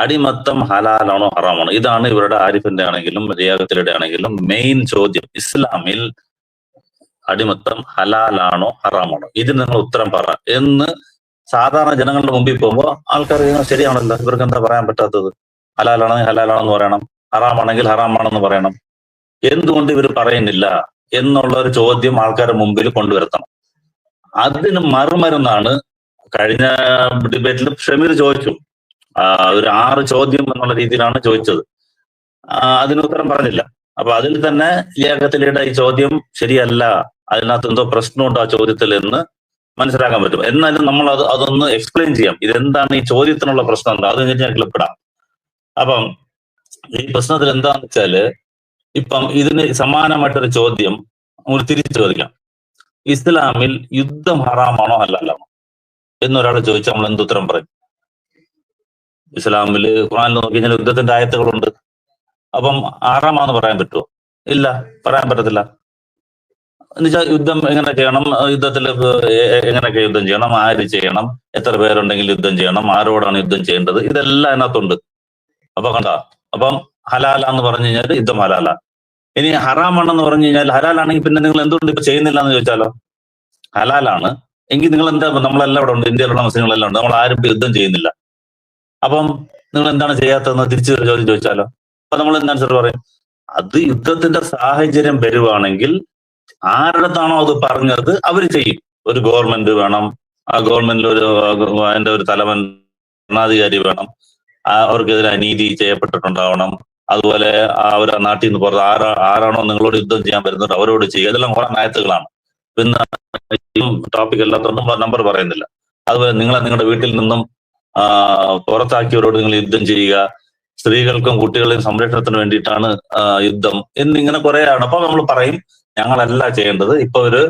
അടിമത്തം ഹലാലാണോ ഹറാമാണോ? ഇതാണ് ഇവരുടെ ആരിഫിന്റെ ആണെങ്കിലും രേഖത്തിലൂടെ ആണെങ്കിലും മെയിൻ ചോദ്യം. ഇസ്ലാമിൽ അടിമത്തം ഹലാലാണോ ഹറാമാണോ? ഇതിന് നിങ്ങൾ ഉത്തരം പറ എന്ന് സാധാരണ ജനങ്ങളുടെ മുമ്പിൽ പോകുമ്പോൾ ആൾക്കാർ ശരിയാണല്ലോ ഇവർക്ക് എന്താ പറയാൻ പറ്റാത്തത്? ഹലാലാണെങ്കിൽ ഹലാലാണെന്ന് പറയണം ഹറാമാണെങ്കിൽ ഹറാമാണെന്ന് പറയണം. എന്തുകൊണ്ട് ഇവർ പറയുന്നില്ല എന്നുള്ള ഒരു ചോദ്യം ആൾക്കാരുടെ മുമ്പിൽ കൊണ്ടുവരുത്തണം. അതിന് മറുമരുന്നാണ് കഴിഞ്ഞ ഡിബേറ്റിൽ ഷമീർ ചോദിച്ചു. ഒരു ആറ് ചോദ്യം എന്നുള്ള രീതിയിലാണ് ചോദിച്ചത്. അതിന് ഉത്തരം പറഞ്ഞില്ല. അപ്പൊ അതിൽ തന്നെ ലിയാഖത്തിലിയുടെ ഈ ചോദ്യം ശരിയല്ല അതിനകത്ത് എന്തോ പ്രശ്നമുണ്ടോ ആ ചോദ്യത്തിൽ എന്ന് മനസ്സിലാക്കാൻ പറ്റും. എന്നാലും നമ്മൾ അത് അതൊന്ന് എക്സ്പ്ലെയിൻ ചെയ്യാം. ഇതെന്താണ് ഈ ചോദ്യത്തിനുള്ള പ്രശ്നം എന്താ? അത് കഴിഞ്ഞാൽ ക്ലിപ്പിടാം അപ്പം ഈ പ്രശ്നത്തിൽ എന്താന്ന് വെച്ചാൽ ഇപ്പം ഇതിന് സമാനമായിട്ടൊരു ചോദ്യം നമ്മൾ തിരിച്ചു ചോദിക്കാം. ഇസ്ലാമിൽ യുദ്ധം ഹറാമാണോ അല്ലല്ലാണോ എന്നൊരാൾ ചോദിച്ചാൽ നമ്മൾ എന്തുത്തരം പറയും? ഇസ്ലാമിൽ ഖുറാനിൽ നോക്കി കഴിഞ്ഞാൽ യുദ്ധത്തിന്റെ ആയത്തുകളുണ്ട്. അപ്പം ആറാമാന്ന് പറയാൻ പറ്റുമോ ഇല്ല പറയാൻ പറ്റത്തില്ല. എന്നുവെച്ചാൽ യുദ്ധം എങ്ങനെ ചെയ്യണം? യുദ്ധത്തിൽ എങ്ങനെയൊക്കെ യുദ്ധം ചെയ്യണം? ആര് ചെയ്യണം? എത്ര പേരുണ്ടെങ്കിൽ യുദ്ധം ചെയ്യണം? ആരോടാണ് യുദ്ധം ചെയ്യേണ്ടത്? ഇതെല്ലാം അതിനകത്തുണ്ട്. അപ്പൊ കണ്ട? അപ്പം ഹലാല എന്ന് പറഞ്ഞു കഴിഞ്ഞാൽ യുദ്ധം ഹലാല. ഇനി ഹറാമാണെന്ന് പറഞ്ഞു കഴിഞ്ഞാൽ ഹലാലാണെങ്കിൽ പിന്നെ നിങ്ങൾ എന്തുകൊണ്ട് ഇപ്പൊ ചെയ്യുന്നില്ല എന്ന് ചോദിച്ചാലോ? ഹലാലാണ്. എങ്കിൽ നിങ്ങൾ എന്താ നമ്മളെല്ലാം ഇവിടെ ഉണ്ട്. ഇന്ത്യയിലുള്ള മുസ്ലിങ്ങളെല്ലാം ഉണ്ട്. നമ്മൾ ആരും യുദ്ധം ചെയ്യുന്നില്ല. അപ്പം നിങ്ങൾ എന്താണ് ചെയ്യാത്തതെന്ന് തിരിച്ചു ചോദ്യം ചോദിച്ചാലോ? അപ്പൊ നമ്മൾ എന്താണ് സാർ പറയും? അത് യുദ്ധത്തിന്റെ സാഹചര്യം വരുവാണെങ്കിൽ ആരുടെത്താണോ അത് പറഞ്ഞത് അവർ ചെയ്യും. ഒരു ഗവൺമെന്റ് വേണം ആ ഗവൺമെന്റിൽ ഒരു അതിന്റെ ഒരു തലവൻ ഭരണാധികാരി വേണം ആ അവർക്കെതിരെ അനീതി ചെയ്യപ്പെട്ടിട്ടുണ്ടാവണം അതുപോലെ ആ ഒരു നാട്ടിൽ നിന്ന് പുറത്ത് ആരാ ആരാണോ നിങ്ങളോട് യുദ്ധം ചെയ്യാൻ വരുന്നത് അവരോട് ചെയ്യുക. ഇതെല്ലാം കുറെ നയത്തുകളാണ്. പിന്നെ ടോപ്പിക് അല്ലാത്തൊന്നും നമ്പർ പറയുന്നില്ല. അതുപോലെ നിങ്ങളെ നിങ്ങളുടെ വീട്ടിൽ നിന്നും ആ, പുറത്താക്കിയവരോട് നിങ്ങൾ യുദ്ധം ചെയ്യുക. സ്ത്രീകൾക്കും കുട്ടികളെയും സംരക്ഷണത്തിന് വേണ്ടിയിട്ടാണ് യുദ്ധം എന്നിങ്ങനെ കുറെയാണ്. അപ്പൊ നമ്മൾ പറയും ഞങ്ങളല്ല ചെയ്യേണ്ടത്. ഇപ്പൊ ഒരു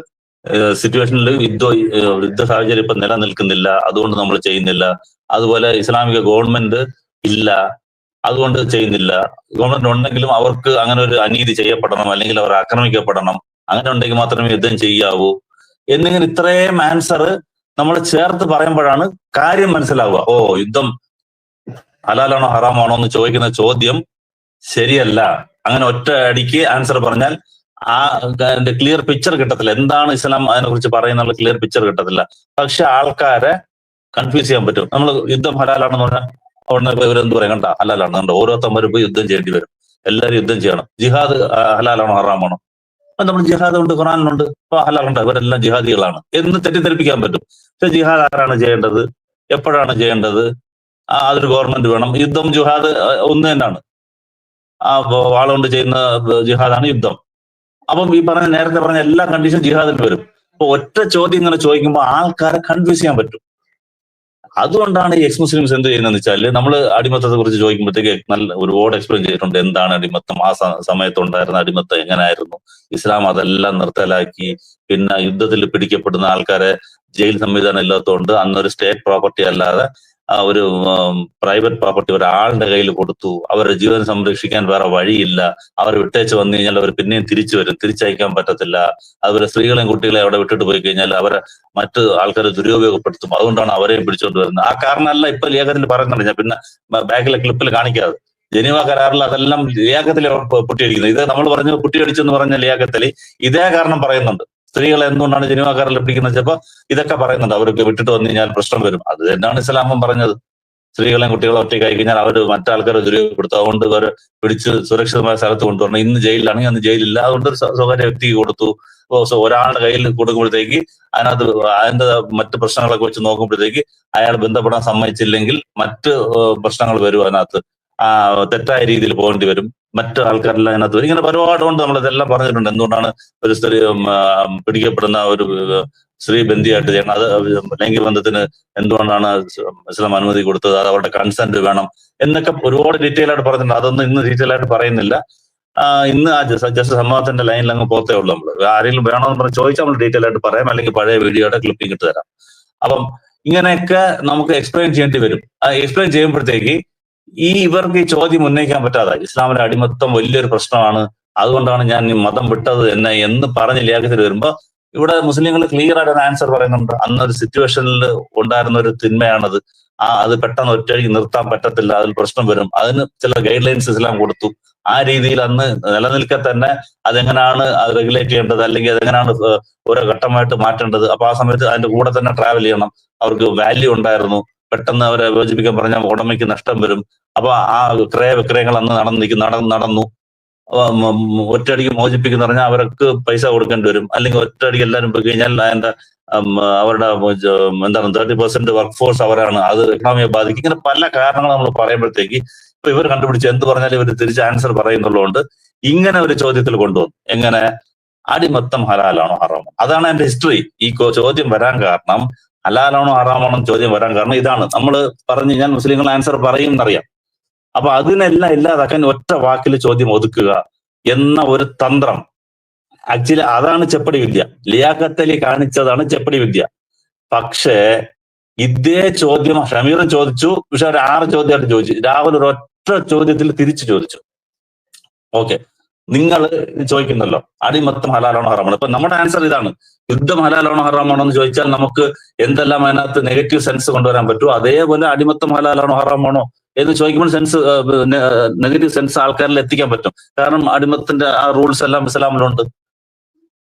സിറ്റുവേഷനിൽ യുദ്ധ യുദ്ധ സാഹചര്യം ഇപ്പൊ നിലനിൽക്കുന്നില്ല. അതുകൊണ്ട് നമ്മൾ ചെയ്യുന്നില്ല. അതുപോലെ ഇസ്ലാമിക ഗവൺമെന്റ് ഇല്ല. അതുകൊണ്ട് ചെയ്യുന്നില്ല. ഗവൺമെന്റ് ഉണ്ടെങ്കിലും അവർക്ക് അങ്ങനെ ഒരു അനീതി ചെയ്യപ്പെടണം അല്ലെങ്കിൽ അവർ ആക്രമിക്കപ്പെടണം. അങ്ങനെ ഉണ്ടെങ്കിൽ മാത്രമേ യുദ്ധം ചെയ്യാവൂ. എന്നിങ്ങനെ ഇത്രയും ആൻസർ നമ്മൾ ചേർത്ത് പറയുമ്പോഴാണ് കാര്യം മനസ്സിലാവുക. ഓ യുദ്ധം ഹലാലാണോ ഹറാമാണോ എന്ന് ചോദിക്കുന്ന ചോദ്യം ശരിയല്ല. അങ്ങനെ ഒറ്റ അടിക്ക് ആൻസർ പറഞ്ഞാൽ ആ ക്ലിയർ പിക്ചർ കിട്ടത്തില്ല. എന്താണ് ഇസ്ലാം അതിനെ കുറിച്ച് പറയുന്നുള്ള ക്ലിയർ പിക്ചർ കിട്ടത്തില്ല. പക്ഷെ ആൾക്കാരെ കൺഫ്യൂസ് ചെയ്യാൻ പറ്റും. നമ്മൾ യുദ്ധം ഹലാലാണെന്ന് പറഞ്ഞാൽ ഉടനെ ഇവരെന്ത് പറയും? കണ്ട ഹലാലാണ്. കണ്ടോ ഓരോരുത്തരും പോയി യുദ്ധം ചെയ്യേണ്ടി വരും. എല്ലാവരും യുദ്ധം ചെയ്യണം. ജിഹാദ് ഹലാലാണോ ഹറാമാണോ? അപ്പൊ നമ്മൾ ജിഹാദ് ഉണ്ട് ഖുറാനിലുണ്ട് അപ്പൊ ഹലാലുണ്ട് ഇവരെല്ലാം ജിഹാദികളാണ്. എന്ന് തെറ്റിദ്ധരിപ്പിക്കാൻ പറ്റും. പക്ഷെ ജിഹാദ് ആരാണ് ചെയ്യേണ്ടത്? എപ്പോഴാണ് ചെയ്യേണ്ടത്? അതൊരു ഗവൺമെന്റ് വേണം. യുദ്ധം ജിഹാദ് ഒന്ന് തന്നെയാണ്. ആ വാളുകൊണ്ട് ചെയ്യുന്ന ജിഹാദാണ് യുദ്ധം. അപ്പം ഈ പറഞ്ഞ നേരത്തെ പറഞ്ഞ എല്ലാ കണ്ടീഷൻ ജിഹാദിന് വരും. അപ്പൊ ഒറ്റ ചോദ്യം ഇങ്ങനെ ചോദിക്കുമ്പോൾ ആൾക്കാരെ കൺഫ്യൂസ് ചെയ്യാൻ പറ്റും. അതുകൊണ്ടാണ് ഈ എക്സ് മുസ്ലിംസ് എന്ത് ചെയ്യുന്നതെന്ന് വെച്ചാൽ നമ്മൾ അടിമത്തത്തെ കുറിച്ച് ചോദിക്കുമ്പോഴത്തേക്ക് നല്ല ഒരുപാട് എക്സ്പ്ലെയിൻ ചെയ്തിട്ടുണ്ട്. എന്താണ് അടിമത്തം? ആ സമയത്തുണ്ടായിരുന്ന അടിമത്തം എങ്ങനെയായിരുന്നു ഇസ്ലാം അതെല്ലാം നിർത്തലാക്കി. പിന്നെ യുദ്ധത്തിൽ പിടിക്കപ്പെടുന്ന ആൾക്കാരെ ജയിൽ സംവിധാനം ഇല്ലാത്തതുകൊണ്ട് അന്നൊരു സ്റ്റേറ്റ് പ്രോപ്പർട്ടി അല്ലാതെ ഒരു പ്രൈവറ്റ് പ്രോപ്പർട്ടി ഒരാളുടെ കയ്യിൽ കൊടുത്തു. അവരുടെ ജീവൻ സംരക്ഷിക്കാൻ വേറെ വഴിയില്ല. അവർ വിട്ടേച്ച് വന്നു കഴിഞ്ഞാൽ അവർ പിന്നെയും തിരിച്ചു വരും. തിരിച്ചയക്കാൻ പറ്റത്തില്ല. അതുപോലെ സ്ത്രീകളെയും കുട്ടികളെ അവിടെ വിട്ടിട്ട് പോയി കഴിഞ്ഞാൽ അവരെ മറ്റ് ആൾക്കാരെ ദുരുപയോഗപ്പെടുത്തും. അതുകൊണ്ടാണ് അവരെയും പിടിച്ചോണ്ട് വരുന്നത്. ആ കാരണമല്ല ഇപ്പൊ ലേഖനത്തിൽ പറയുന്നുണ്ട്. ഞാൻ പിന്നെ ബാക്കിലെ ക്ലിപ്പിൽ കാണിക്കാതെ. ജനീവ കരാറിൽ അതെല്ലാം ലിയാക്കത്തിൽ പൊട്ടിയടിക്കുന്നത് ഇത് നമ്മൾ പറഞ്ഞു പൊട്ടിയടിച്ചെന്ന് പറഞ്ഞ ലിയാക്കത്തിൽ ഇതേ കാരണം പറയുന്നുണ്ട്. സ്ത്രീകളെ എന്തുകൊണ്ടാണ് ജനീവ ലഭിക്കുന്നത് ചിലപ്പോ ഇതൊക്കെ പറയുന്നുണ്ട്. അവർക്ക് വിട്ടിട്ട് വന്നു കഴിഞ്ഞാൽ പ്രശ്നം വരും. അത് തന്നെയാണ് ഇസ്ലാമം പറഞ്ഞത്. സ്ത്രീകളെയും കുട്ടികളെ ഒറ്റയ്ക്ക് അയച്ചു കഴിഞ്ഞാൽ അവർ മറ്റാൾക്കാരെ ദുരുപയോഗപ്പെടുത്തും. അതുകൊണ്ട് അവർ പിടിച്ച് സുരക്ഷിതമായ സ്ഥലത്ത് കൊണ്ടുവരണം. ഇന്ന് ജയിലിലാണെങ്കിൽ അന്ന് ജയിലില്ല. അതുകൊണ്ട് ഒരു സ്വ- സ്വകാര്യ വ്യക്തിക്ക് കൊടുത്തു. ഒരാളുടെ കയ്യിൽ കൊടുക്കുമ്പോഴത്തേക്ക് അതിനകത്ത് അതിന്റെ മറ്റു പ്രശ്നങ്ങളൊക്കെ വെച്ച് നോക്കുമ്പോഴത്തേക്ക് അയാൾ ബന്ധപ്പെടാൻ സമ്മതിച്ചില്ലെങ്കിൽ മറ്റ് പ്രശ്നങ്ങൾ വരും അതിനകത്ത്. തെറ്റായ രീതിയിൽ പോകേണ്ടി വരും. മറ്റു ആൾക്കാരെല്ലാം അതിനകത്ത് വരും ഇങ്ങനെ ഒരുപാടുകൊണ്ട് നമ്മൾ ഇതെല്ലാം പറഞ്ഞിട്ടുണ്ട്. എന്തുകൊണ്ടാണ് ഒരു സ്ത്രീ പിടിക്കപ്പെടുന്ന ഒരു സ്ത്രീ ബന്ധിയായിട്ട് ചെയ്യണം? അത് ലൈംഗിക ബന്ധത്തിന് എന്തുകൊണ്ടാണ് ഇസ്ലാം അനുമതി കൊടുത്തത്? അത് അവരുടെ കൺസെന്റ് വേണം എന്നൊക്കെ ഒരുപാട് ഡീറ്റെയിൽ ആയിട്ട് പറഞ്ഞിട്ടുണ്ട്. അതൊന്നും ഇന്ന് ഡീറ്റെയിൽ ആയിട്ട് പറയുന്നില്ല. ഇന്ന് ആ ജസ്റ്റ് സംഭവത്തിന്റെ ലൈനിൽ അങ്ങ് പോത്തേ ഉള്ളൂ നമ്മൾ ആരെങ്കിലും വേണമെന്ന് പറഞ്ഞ് ചോദിച്ചാൽ നമ്മൾ ഡീറ്റെയിൽ ആയിട്ട് പറയാം. അല്ലെങ്കിൽ പഴയ വീഡിയോയുടെ ക്ലിപ്പിംഗ് ഇട്ട് തരാം. അപ്പം ഇങ്ങനെയൊക്കെ നമുക്ക് എക്സ്പ്ലെയിൻ ചെയ്യേണ്ടി വരും. എക്സ്പ്ലെയിൻ ചെയ്യുമ്പോഴത്തേക്ക് ഈ ഇവർക്ക് ഈ ചോദ്യം ഉന്നയിക്കാൻ പറ്റാതെ ഇസ്ലാമിന്റെ അടിമത്തം വലിയൊരു പ്രശ്നമാണ്. അതുകൊണ്ടാണ് ഞാൻ മതം വിട്ടത് എന്നെ എന്ന് പറഞ്ഞ് ലേഖത്തിൽ വരുമ്പോ ഇവിടെ മുസ്ലിങ്ങൾ ക്ലിയർ ആയിട്ട് ആൻസർ പറയുന്നുണ്ട്. അന്നൊരു സിറ്റുവേഷനിൽ ഉണ്ടായിരുന്ന ഒരു തിന്മയാണത്. ആ അത് പെട്ടെന്ന് ഒറ്റയടിക്ക് നിർത്താൻ പറ്റത്തില്ല. അതിൽ പ്രശ്നം വരും. അതിന് ചില ഗൈഡ് ലൈൻസ് എല്ലാം കൊടുത്തു. ആ രീതിയിൽ അന്ന് നിലനിൽക്കെ തന്നെ അതെങ്ങനെയാണ് അത് റെഗുലേറ്റ് ചെയ്യേണ്ടത്? അല്ലെങ്കിൽ അതെങ്ങനെയാണ് ഓരോ ഘട്ടമായിട്ട് മാറ്റേണ്ടത്? അപ്പൊ ആ സമയത്ത് അതിന്റെ കൂടെ തന്നെ ട്രാവൽ ചെയ്യണം. അവർക്ക് വാല്യൂ ഉണ്ടായിരുന്നു. പെട്ടെന്ന് അവരെ വിഭജിപ്പിക്കാൻ പറഞ്ഞാൽ ഉടമയ്ക്ക് നഷ്ടം വരും. അപ്പൊ ആ ക്രയ വിക്രയങ്ങൾ അന്ന് നടന്നിരിക്കും നടന്നു. നടന്നു ഒറ്റയടിക്ക് മോചിപ്പിക്കുന്ന പറഞ്ഞാൽ അവർക്ക് പൈസ കൊടുക്കേണ്ടി വരും. അല്ലെങ്കിൽ ഒറ്റയടിക്ക് എല്ലാവരും പോയി കഴിഞ്ഞാൽ അതിന്റെ അവരുടെ എന്താണ് തേർട്ടി പെർസെന്റ് വർക്ക് ഫോഴ്സ് അവരാണ്. അത് എക്കണോമിയെ ബാധിക്കും. ഇങ്ങനെ പല കാരണങ്ങൾ നമ്മൾ പറയുമ്പോഴത്തേക്ക് ഇപ്പൊ ഇവർ കണ്ടുപിടിച്ച് എന്ത് പറഞ്ഞാലും ഇവർ തിരിച്ച് ആൻസർ പറയുന്നുള്ളതുകൊണ്ട് ഇങ്ങനെ ഒരു ചോദ്യത്തിൽ കൊണ്ടുവന്നു. എങ്ങനെ? അടിമത്തം ഹലാലാണോ ഹറാമോ? അതാണ് എന്റെ ഹിസ്റ്ററി ഈ ചോദ്യം വരാൻ കാരണം ഹലാലാണോ ആറാമാണോ ചോദ്യം വരാൻ കാരണം ഇതാണ്. നമ്മൾ പറഞ്ഞു ഞാൻ മുസ്ലിങ്ങൾ ആൻസർ പറയും എന്നറിയാം. അപ്പൊ അതിനെല്ലാം ഇല്ലാതാക്കാൻ ഒറ്റ വാക്കിൽ ചോദ്യം ഒതുക്കുക എന്ന ഒരു തന്ത്രം. ആക്ച്വലി അതാണ് ചെപ്പടി വിദ്യ. ലിയാഖത്തലി കാണിച്ചതാണ് ചെപ്പടി വിദ്യ. പക്ഷേ ഇതേ ചോദ്യം ഷമീറും ചോദിച്ചു പക്ഷെ ഒരു ആറ് ചോദ്യമായിട്ട് ചോദിച്ചു. രാഹുൽ ഒരു ഒറ്റ ചോദ്യത്തിൽ തിരിച്ചു ചോദിച്ചു. ഓക്കെ നിങ്ങൾ ചോദിക്കുന്നല്ലോ. അടിമത്തം ഹലാലാണോ ഹറാമാണോ? ഇപ്പൊ നമ്മുടെ ആൻസർ ഇതാണ്. യുദ്ധം ഹലാലാണോ ഹറാമാണോ എന്ന് ചോദിച്ചാൽ നമുക്ക് എന്തെല്ലാം അതിനകത്ത് നെഗറ്റീവ് സെൻസ് കൊണ്ടുവരാൻ പറ്റുമോ? അതേപോലെ അടിമത്തം ഹലാലാണോ ഹറാമാണോ എന്ന് ചോദിക്കുമ്പോൾ സെൻസ് നെഗറ്റീവ് സെൻസ് ആൾക്കാരിൽ എത്തിക്കാൻ പറ്റും. കാരണം അടിമത്തിന്റെ ആ റൂൾസ് എല്ലാം ഇസ്ലാമിലുണ്ട്.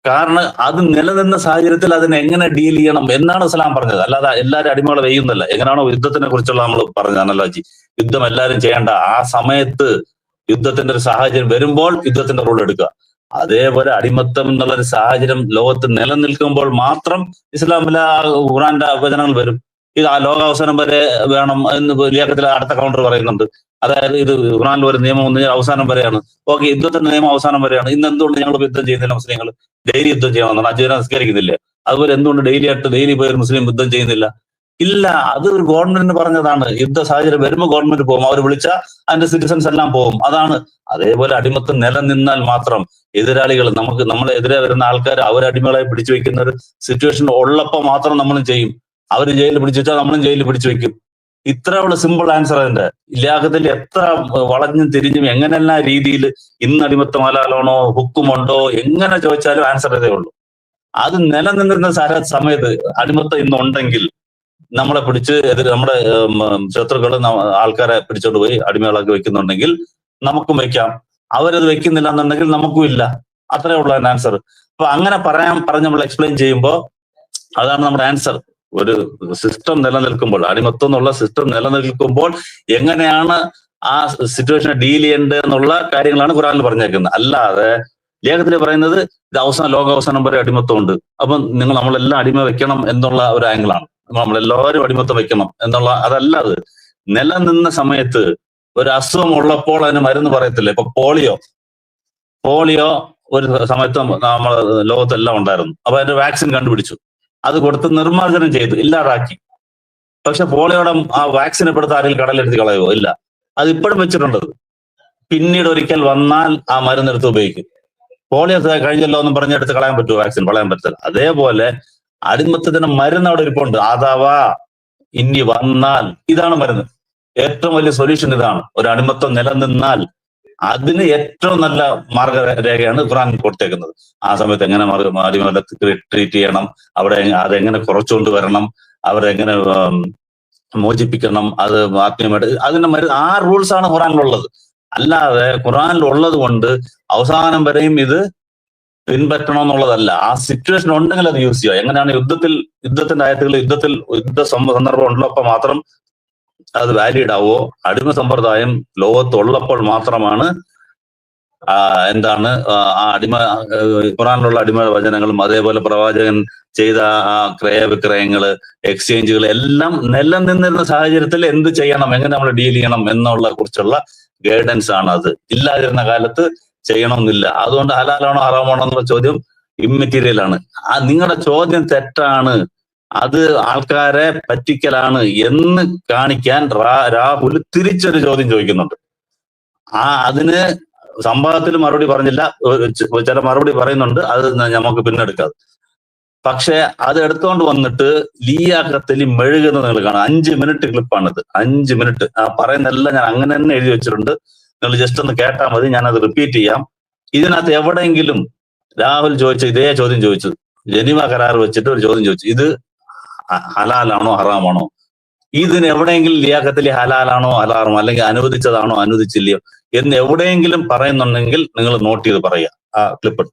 കാരണം അത് നിലനിന്ന സാഹചര്യത്തിൽ അതിനെ എങ്ങനെ ഡീൽ ചെയ്യണം എന്നാണ് ഇസ്ലാം പറഞ്ഞത്. അല്ലാതെ എല്ലാവരും അടിമകളെ വെയ്യുന്നല്ല എങ്ങനെയാണോ യുദ്ധത്തിനെ കുറിച്ചുള്ള നമ്മൾ പറഞ്ഞ അനലോജി. യുദ്ധം എല്ലാവരും ചെയ്യേണ്ട ആ സമയത്ത് യുദ്ധത്തിന്റെ ഒരു സാഹചര്യം വരുമ്പോൾ യുദ്ധത്തിന്റെ റോൾ എടുക്കുക. അതേപോലെ അടിമത്തം എന്നുള്ള ഒരു സാഹചര്യം ലോകത്ത് നിലനിൽക്കുമ്പോൾ മാത്രം ഇസ്ലാമിലെ ഖുറാന്റെ വചനങ്ങൾ വരും. ഇത് ആ ലോകാവസാനം വരെ വേണം എന്ന് ലിയാക്കത്തിൽ അടുത്ത കൗണ്ടർ പറയുന്നുണ്ട്. അതായത് ഇത് ഖുറാനിൽ ഒരു നിയമം വന്നു അവസാനം വരെയാണ്. ഓക്കെ യുദ്ധത്തിന്റെ നിയമം അവസാനം വരെയാണ്. ഇന്ന് എന്തുകൊണ്ട് ഞങ്ങൾ യുദ്ധം ചെയ്യുന്നില്ല മുസ്ലിങ്ങൾ? ഡെയിലി യുദ്ധം ചെയ്യണമെന്നാണ് അജീന നിസ്കരിക്കുന്നില്ലേ. അതുപോലെ എന്തുകൊണ്ട് ഡെയിലി ആയിട്ട് ഡെയിലി പോയി മുസ്ലിം യുദ്ധം ചെയ്യുന്നില്ല? ഇല്ല അത് ഒരു ഗവൺമെന്റിന് പറഞ്ഞതാണ്. യുദ്ധ സാഹചര്യം വരുമ്പോൾ ഗവൺമെന്റ് പോകും. അവർ വിളിച്ച അതിന്റെ സിറ്റിസൻസ് എല്ലാം പോകും. അതാണ്. അതേപോലെ അടിമത്തം നിലനിന്നാൽ മാത്രം എതിരാളികൾ നമുക്ക് നമ്മളെ എതിരെ വരുന്ന ആൾക്കാർ അവർ അടിമകളായി പിടിച്ചു വെക്കുന്ന ഒരു സിറ്റുവേഷൻ ഉള്ളപ്പോൾ മാത്രം നമ്മൾ ചെയ്യും. അവർ ജയിലിൽ പിടിച്ചു വെച്ചാൽ നമ്മളും ജയിലിൽ പിടിച്ചു വെക്കും. ഇത്ര ഉള്ള സിമ്പിൾ ആൻസർ അതിന്റെ. ഇല്ലാഹത്തിൽ എത്ര വളഞ്ഞും തിരിഞ്ഞും എങ്ങനെല്ലാം രീതിയിൽ ഇന്ന് അടിമത്തം ഹലാലാണോ ഹുക്കുമുണ്ടോ എങ്ങനെ ചോദിച്ചാലും ആൻസർ ഇതേ ഉള്ളൂ. അത് നിലനിന്നിരുന്ന സമയത്ത് അടിമത്തം ഇന്നുണ്ടെങ്കിൽ നമ്മളെ പിടിച്ച് എതിർ നമ്മുടെ ശത്രുക്കൾ ആൾക്കാരെ പിടിച്ചോണ്ട് പോയി അടിമകളാക്കി വെക്കുന്നുണ്ടെങ്കിൽ നമുക്കും വെക്കാം. അവരത് വെക്കുന്നില്ല എന്നുണ്ടെങ്കിൽ നമുക്കും ഇല്ല. അത്രേ ഉള്ളൂ ആൻസർ അപ്പൊ അങ്ങനെ പറയാൻ പറഞ്ഞ് നമ്മൾ എക്സ്പ്ലെയിൻ ചെയ്യുമ്പോൾ അതാണ് നമ്മുടെ ആൻസർ ഒരു സിസ്റ്റം നിലനിൽക്കുമ്പോൾ അടിമത്തം എന്നുള്ള സിസ്റ്റം നിലനിൽക്കുമ്പോൾ എങ്ങനെയാണ് ആ സിറ്റുവേഷനെ ഡീൽ ചെയ്യേണ്ടത് എന്നുള്ള കാര്യങ്ങളാണ് ഖുറാനിൽ പറഞ്ഞേക്കുന്നത്. അല്ലാതെ ലേഖത്തിൽ പറയുന്നത് ഇത് അവസാനം ലോകാവസാനം വരെ അടിമത്തമുണ്ട് അപ്പം നിങ്ങൾ നമ്മളെല്ലാം അടിമ വെക്കണം എന്നുള്ള ഒരു ആംഗിളാണ് നമ്മളെല്ലാവരും അടിമത്തം വെക്കണം എന്നുള്ള അതല്ല അത്. നിലനിന്ന സമയത്ത് ഒരു അസുഖം ഉള്ളപ്പോൾ അതിന് മരുന്ന് പറയത്തില്ല. ഇപ്പൊ പോളിയോ. പോളിയോ ഒരു സമയത്ത് നമ്മൾ ലോകത്തെല്ലാം ഉണ്ടായിരുന്നു. അപ്പൊ അതിന്റെ വാക്സിൻ കണ്ടുപിടിച്ചു. അത് കൊടുത്ത് നിർമ്മാർജനം ചെയ്തു ഇല്ലാതാക്കി. പക്ഷെ പോളിയോടെ ആ വാക്സിൻ ഇപ്പോഴത്തെ ആരെങ്കിലും കടലെടുത്ത് കളയോ ഇല്ല. അത് ഇപ്പോഴും വെച്ചിട്ടുണ്ട്. പിന്നീട് ഒരിക്കൽ വന്നാൽ ആ മരുന്നെടുത്ത് ഉപയോഗിക്കും. പോളിയോ കഴിഞ്ഞല്ലോ എന്നും പറഞ്ഞെടുത്ത് കളയാൻ പറ്റുമോ വാക്സിൻ കളയാൻ പറ്റില്ല അതേപോലെ അടിമത്തത്തിന് മരുന്ന് അവിടെ ഇരിപ്പുണ്ട്. ആദാവാ ഇനി വന്നാൽ ഇതാണ് മരുന്ന്. ഏറ്റവും വലിയ സൊല്യൂഷൻ ഇതാണ്. ഒരു അടിമത്തം നിലനിന്നാൽ അതിന് ഏറ്റവും നല്ല മാർഗരേഖയാണ് ഖുറാൻ കൊടുത്തേക്കുന്നത്. ആ സമയത്ത് എങ്ങനെ ട്രീറ്റ് ചെയ്യണം അവിടെ അതെങ്ങനെ കുറച്ചുകൊണ്ട് വരണം അവരെങ്ങനെ മോചിപ്പിക്കണം അത് ആത്മീയമായിട്ട് അതിന്റെ മരുന്ന് ആ റൂൾസ് ആണ് ഖുറാനിലുള്ളത് അല്ലാതെ ഖുറാനിൽ ഉള്ളത് കൊണ്ട് അവസാനം വരെയും ഇത് പിൻപറ്റണം എന്നുള്ളതല്ല ആ സിറ്റുവേഷൻ ഉണ്ടെങ്കിൽ അത് യൂസ് ചെയ്യുക. എങ്ങനെയാണ് യുദ്ധത്തിൽ യുദ്ധത്തിന്റെ ആയത്തുകൾ യുദ്ധത്തിൽ യുദ്ധ സന്ദർഭം ഉള്ളപ്പോൾ മാത്രം അത് വാലിഡ് ആവോ? അടിമ സമ്പ്രദായം ലോകത്തുള്ളപ്പോൾ മാത്രമാണ് എന്താണ് ആ അടിമ ഖുറാനിലുള്ള അടിമ വചനങ്ങളും അതേപോലെ പ്രവാചകൻ ചെയ്ത ആ ക്രയവിക്രയങ്ങൾ എക്സ്ചേഞ്ചുകൾ എല്ലാം നിലനിന്നിരുന്ന സാഹചര്യത്തിൽ എന്ത് ചെയ്യണം? എങ്ങനെ നമ്മൾ ഡീൽ ചെയ്യണം? എന്നുള്ള കുറിച്ചുള്ള ഗൈഡൻസ് ആണ് അത്. ഇല്ലാതിരുന്ന കാലത്ത് ചെയ്യണമെന്നില്ല. അതുകൊണ്ട് ഹലാലാണോ ഹറാമാണോ എന്നുള്ള ചോദ്യം ഇമ്മെറ്റീരിയൽ ആണ്. ആ നിങ്ങളുടെ ചോദ്യം തെറ്റാണ്. അത് ആൾക്കാരെ പറ്റിക്കലാണ് എന്ന് കാണിക്കാൻ രാഹുൽ തിരിച്ചൊരു ചോദ്യം ചോദിക്കുന്നുണ്ട്. ആ അതിന് സംഭവത്തിൽ മറുപടി പറഞ്ഞില്ല. ചില മറുപടി പറയുന്നുണ്ട്. അത് നമുക്ക് പിന്നെ എടുക്കാം പക്ഷെ അത് എടുത്തുകൊണ്ട് വന്നിട്ട് ലീയാക്കത്തിൽ മെഴുകുന്നത് നിങ്ങൾ കാണാം. അഞ്ച് മിനിറ്റ് ക്ലിപ്പാണിത് അഞ്ച് മിനിറ്റ് ആ പറയുന്നതെല്ലാം ഞാൻ അങ്ങനെ തന്നെ എഴുതി വെച്ചിട്ടുണ്ട്. നിങ്ങൾ ജസ്റ്റ് ഒന്ന് കേട്ടാൽ മതി ഞാനത് റിപ്പീറ്റ് ചെയ്യാം. ഇതിനകത്ത് എവിടെയെങ്കിലും രാഹുൽ ചോദിച്ച ഇതേ ചോദ്യം ചോദിച്ചത്. ജനീവ കരാർ വെച്ചിട്ട് ഒരു ചോദ്യം ചോദിച്ചു. ഇത് ഹലാലാണോ ഹറാമാണോ? ഇതിന് എവിടെയെങ്കിലും ലിയാക്കത്തിൽ ഹലാലാണോ ഹലാറും അല്ലെങ്കിൽ അനുവദിച്ചതാണോ അനുവദിച്ചില്ലയോ എന്ന് എവിടെയെങ്കിലും പറയുന്നുണ്ടെങ്കിൽ നിങ്ങൾ നോട്ട് ചെയ്ത് പറയുക. ആ ക്ലിപ്പ്